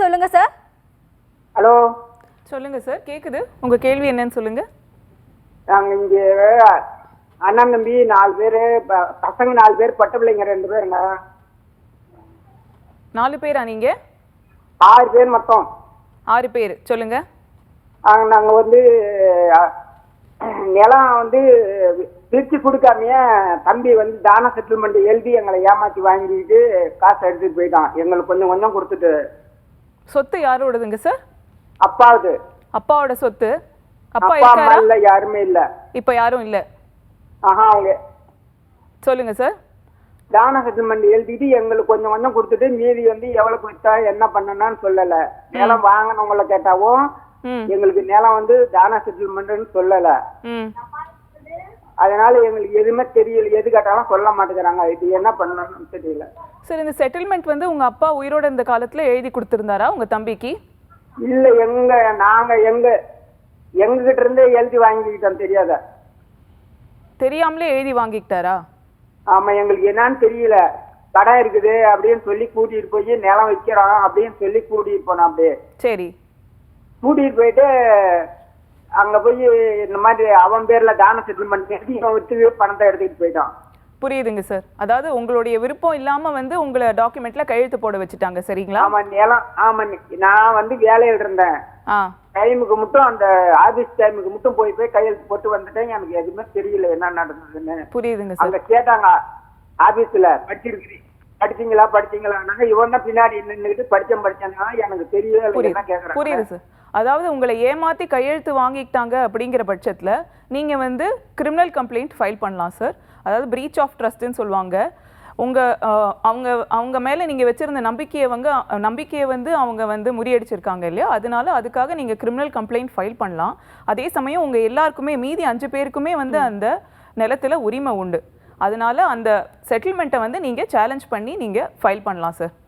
சொல்லுங்க sir hello. சொல்லுங்க sir கேக்குது? உங்க கேள்வி என்னன்னு சொல்லுங்க. நாங்கள் இங்கே அண்ணன் தம்பி நாலு பேர் பசங்க நாலு பேர் பட்ட பிள்ளைங்க ரெண்டு பேருங்க. நாலு பேரா நீங்க? ஆறு பேர் மொத்தம். ஆறு பேர். சொல்லுங்க. நாங்கள் வந்து நிலம் வந்து பிரித்து கொடுக்காமையே தம்பி வந்து தான செட்டில்மெண்ட் எழுதி எங்களை ஏமாற்றி வாங்கிட்டு காசை எடுத்துட்டு போயிட்டான். எங்களுக்கு கொஞ்சம் கொஞ்சம் கொடுத்துட்டு சொத்து யாரோடதுங்க சார் அப்பாவுது. அப்பாவோட சொத்து. அப்பா இருக்காரா? இல்லை யாருமே இல்லை. இப்ப யாரும் இல்ல. ஆஹா அவங்க. சொல்லுங்க சார் தான செட்டில்மெண்ட் எழுதிட்டு எங்களுக்கு கொஞ்சம் கொஞ்சம் கொடுத்துட்டு மீதி வந்து எவ்வளவு வித்தா என்ன பண்ணணும்னு சொல்லல. நிலம் வாங்கினவங்கள கேட்டாவும் எங்களுக்கு நிலம் வந்து தான செட்டில்மெண்ட்னு சொல்லல. அதனால எங்களுக்கு எதுவுமே தெரியல. எது கேட்டாலும் சொல்ல மாட்டேங்கிறாங்க. இது என்ன பண்ணணும்னு தெரியல. சார் இந்த செட்டில்மெண்ட் வந்து உங்க அப்பா உயிரோட இந்த காலத்துல எழுதி கொடுத்திருந்தாரா உங்க தம்பிக்கு? இல்ல எங்க நாங்க எங்க எங்க கிட்ட இருந்தே எழுதி வாங்கிக்கிட்டோம். தெரியாத? தெரியாமலே எழுதி வாங்கிக்கிட்டாரா? ஆமா எங்களுக்கு என்னன்னு தெரியல. கடன் இருக்குது அப்படின்னு சொல்லி கூட்டிட்டு போய் நிலம் விற்கிறோம் அப்படின்னு சொல்லி கூட்டிட்டு போனோம் அப்படியே சரி. கூட்டிட்டு போயிட்டு அங்க போய் இந்த மாதிரி அவன் பேர்ல தான செட்டில்மெண்ட் பண்ணி இவன் வித்து பணத்தை எடுத்துக்கிட்டு போயிட்டான். புரியுதுங்க சார். அதாவது உங்களுடைய விருப்பம் இல்லாம வந்து உங்களை டாக்குமெண்ட்ல கையெழுத்து போட வச்சுட்டாங்க சரிங்களா? ஆமா நிலம் ஆமா நான் வந்து வேலையில் இருந்தேன். ஆ. டைமுக்கு மட்டும் அந்த ஆபீஸ் டைமுக்கு மட்டும் போய் போய் கையெழுத்து போட்டு வந்துட்டேன். எனக்கு எதுவுமே தெரியல என்ன நடந்ததுன்னு. புரியுதுங்க சார். அங்க கேட்டாங்க ஆபீஸ்ல படிச்சிருக்கிறீ படிச்சீங்களா படிச்சீங்களா? இவன் தான் பின்னாடி நின்னுக்கிட்டு படிச்சேன் படிச்சேன்னா எனக்கு தெரியல என்ன புரியுது சார் அதாவது உங்களை ஏமாத்தி கையெழுத்து வாங்கிக்கிட்டாங்க அப்படிங்கிற பட்சத்துல நீங்க வந்து கிரிமினல் கம்ப்ளைண்ட் ஃபைல் பண்ணலாம் சார் அதாவது பிரீச் ஆஃப் ட்ரஸ்ட்னு சொல்லுவாங்க. உங்க அஹ், அவங்க அவங்க மேல நீங்க வச்சிருந்த நம்பிக்கையை வந்து நம்பிக்கையை வந்து அவங்க வந்து முறியடிச்சிருக்காங்க இல்லையா? அதனால அதுக்காக நீங்க கிரிமினல் கம்ப்ளைண்ட் ஃபைல் பண்ணலாம். அதே சமயம் உங்க எல்லாருக்குமே மீதி அஞ்சு பேருக்குமே வந்து அந்த நிலத்துல உரிமை உண்டு. அதனால அந்த செட்டில்மெண்ட்டை வந்து நீங்க சேலஞ்ச் பண்ணி நீங்க ஃபைல் பண்ணலாம் சார்